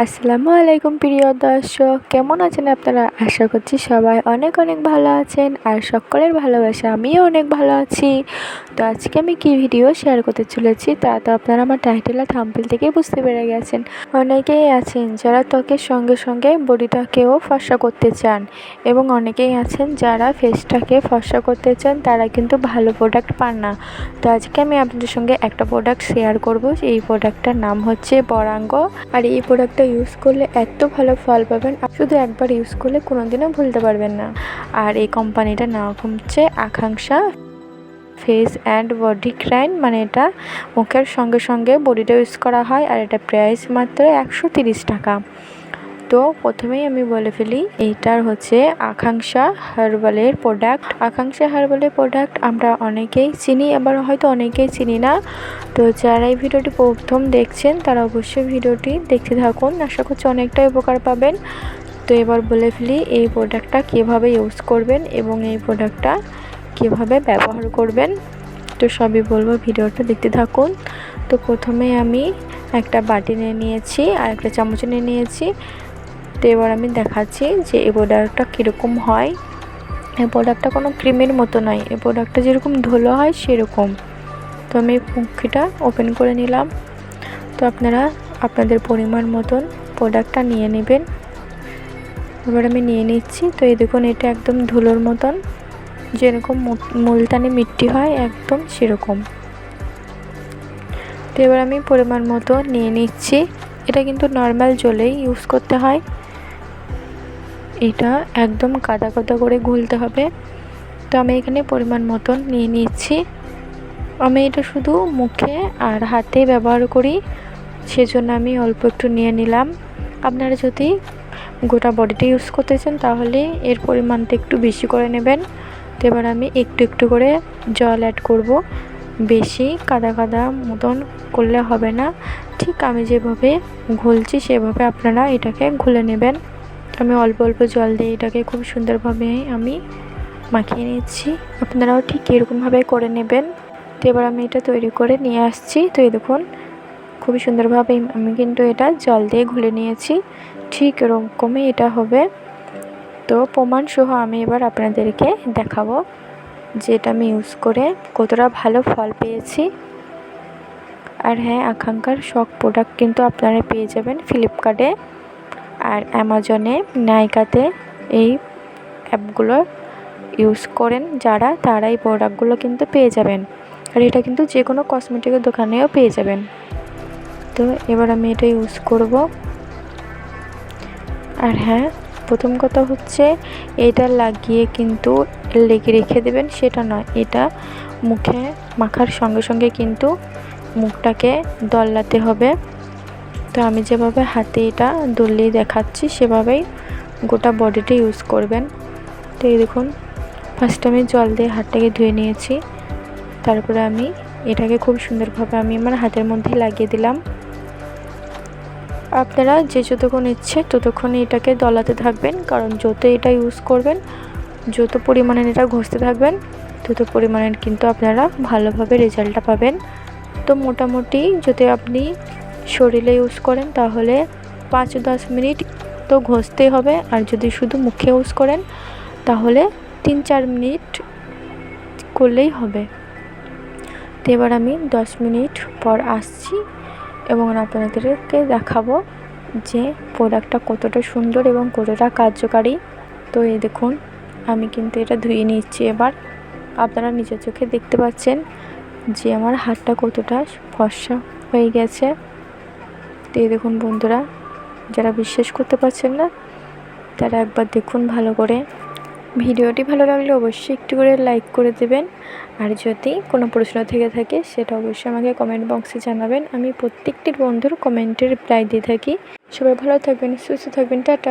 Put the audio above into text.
আসসালামু আলাইকুম প্রিয় দর্শক, কেমন আছেন আপনারা? আশা করছি সবাই অনেক অনেক ভালো আছেন আর সকলের ভালোবাসা আমিও অনেক ভালো আছি। তো আজকে আমি কি ভিডিও শেয়ার করতে চলেছি তা তো আপনারা আমার টাইটেল আর থাম্পেল থেকে বুঝতে পেরে গেছেন। অনেকেই আছেন যারা ত্বকের সঙ্গে সঙ্গে বডিটাকেও ফর্সা করতে চান এবং অনেকেই আছেন যারা ফেসটাকে ফর্সা করতে চান, তারা কিন্তু ভালো প্রোডাক্ট পান না। তো আজকে আমি আপনাদের সঙ্গে একটা প্রোডাক্ট শেয়ার করব। এই প্রোডাক্টটার নাম হচ্ছে বরাঙ্গ। আর এই প্রোডাক্টটা ইউজ করলে এত ভালো ফল পাবেন। শুধু একবার ইউজ করলে কোনোদিনও ভুলতে পারবেন না। আর এই কোম্পানিটার নাম হচ্ছে আকাঙ্ক্ষা ফেস অ্যান্ড বডি ক্রাইন মানে এটা মুখের সঙ্গে সঙ্গে বডিটা ইউজ করা হয়, আর এটা প্রাইস মাত্র একশো টাকা। তো প্রথমেই আমি বলে ফেলি, এইটার হচ্ছে আকাঙ্ক্ষা হার্বালের প্রোডাক্ট আকাঙ্ক্ষা হার্বালের প্রোডাক্ট আমরা অনেকেই চিনি, আবার হয়তো অনেকেই চিনি না। তো যারা এই ভিডিওটি প্রথম দেখছেন, তারা অবশ্যই ভিডিওটি দেখতে থাকুন। আশা করছি অনেকটাই উপকার পাবেন। তো এবার বলে ফেলি, এই প্রোডাক্টটা কীভাবে ইউজ করবেন এবং এই প্রোডাক্টটা কীভাবে ব্যবহার করবেন। তো সবই বলব, ভিডিওটা দেখতে থাকুন। তো প্রথমে আমি একটা বাটি নিয়ে নিয়েছি আর একটা চামচ নিয়ে নিয়েছি। তো এবার আমি দেখাচ্ছি যে এই প্রোডাক্টটা কীরকম হয়। এই প্রোডাক্টটা কোনো ক্রিমের মতো নয়। এই প্রোডাক্টটা যেরকম ধুলো হয়, সেরকম। তো আমি মুখিটা ওপেন করে নিলাম। তো আপনারা আপনাদের পরিমাণ মতন প্রোডাক্টটা নিয়ে নেবেন। এবার আমি নিয়ে নিচ্ছি। তো এই দেখুন, এটা একদম ধুলোর মতন। যেরকম মুলতানি মিট্টি হয়, একদম সেরকম। তো এবার আমি পরিমাণ মতো নিয়ে নিচ্ছি। এটা কিন্তু নর্মাল জলেই ইউজ করতে হয়। এটা একদম কাদা কাদা করে গুলতে হবে। তো আমি এখানে পরিমাণ মতন নিয়ে নিচ্ছি। আমি এটা শুধু মুখে আর হাতে ব্যবহার করি, সেজন্য আমি অল্প একটু নিয়ে নিলাম। আপনারা যদি গোটা বডিটা ইউজ করতে চান, তাহলে এর পরিমাণটা একটু বেশি করে নেবেন। তো এবার আমি একটু একটু করে জল অ্যাড করব। বেশি কাদা কাদা মতন করলে হবে না। ঠিক আমি যেভাবে ঘুলছি সেভাবে আপনারা এটাকে ঘুলে নেবেন। আমি অল্প অল্প জল দিয়ে এটাকে খুব সুন্দরভাবে আমি মাখিয়ে নিচ্ছি। আপনারাও ঠিক এরকমভাবে করে নেবেন। তো এবার আমি এটা তৈরি করে নিয়ে আসছি। তো এই দেখুন, খুবই সুন্দরভাবে আমি কিন্তু এটা জল দিয়ে ঘুলে নিয়েছি। ঠিক এরকমই এটা হবে। তো প্রমাণ সহ আমি এবার আপনাদেরকে দেখাবো যে এটা আমি ইউজ করে কতটা ভালো ফল পেয়েছি। আর হ্যাঁ আকাঙ্ক্ষার সব প্রোডাক্ট কিন্তু আপনারা পেয়ে যাবেন ফ্লিপকার্টে আর অ্যামাজনে নাইকাতে এই অ্যাপগুলো ইউজ করেন যারা তারা এই প্রোডাক্টগুলো কিন্তু পেয়ে যাবেন। আর এটা কিন্তু যে কোনো কসমেটিকের দোকানেও পেয়ে যাবেন। তো এবার আমি এটা ইউজ করব। আর হ্যাঁ প্রথম কথা হচ্ছে, এটা লাগিয়ে কিন্তু লেগে রেখে দেবেন, সেটা নয়। এটা মুখে মাখার সঙ্গে সঙ্গে কিন্তু মুখটাকে দল্লাতে হবে। তো আমি যেভাবে হাতে এটা দলিয়ে দেখাচ্ছি, সেভাবেই গোটা বডিটা ইউজ করবেন। তো এই দেখুন ফার্স্ট আমি জল দিয়ে হাতটাকে ধুয়ে নিয়েছি। তারপরে আমি এটাকে খুব সুন্দরভাবে আমি আমার হাতের মধ্যে লাগিয়ে দিলাম। আপনারা যে যতক্ষণ ইচ্ছে ততক্ষণ এটাকে দলাতে থাকবেন, কারণ যত এটা ইউজ করবেন, যত পরিমাণে এটা ঘষতে থাকবেন, তত পরিমাণের কিন্তু আপনারা ভালোভাবে রেজাল্টটা পাবেন। তো মোটামুটি যদি আপনি শরীরে ইউজ করেন, তাহলে পাঁচ দশ মিনিট তো ঘষতেই হবে। আর যদি শুধু মুখে ইউজ করেন, তাহলে তিন চার মিনিট করলেই হবে। তো এবার আমি দশ মিনিট পর আসছি এবং আপনাদেরকে দেখাবো যে প্রোডাক্টটা কতটা সুন্দর এবং কতটা কার্যকারী। তো এই দেখুন, আমি কিন্তু এটা ধুয়ে নিচ্ছি এবার। আপনারা নিজের চোখে দেখতে পাচ্ছেন যে আমার হাতটা কতটা ফর্সা হয়ে গেছে। তো এই দেখুন বন্ধুরা, যারা বিশ্বাস করতে পারছেন না, তারা একবার দেখুন ভালো করে। ভিডিওটি ভালো লাগলে অবশ্যই একটু করে লাইক করে দেবেন। আর যদি কোনো প্রশ্ন থেকে থাকে, সেটা অবশ্যই আমাকে কমেন্ট বক্সে জানাবেন। আমি প্রত্যেকটির বন্ধুর কমেন্টের রিপ্লাই দিয়ে থাকি। সবাই ভালো থাকবেন, সুস্থ থাকবেন, টাটা।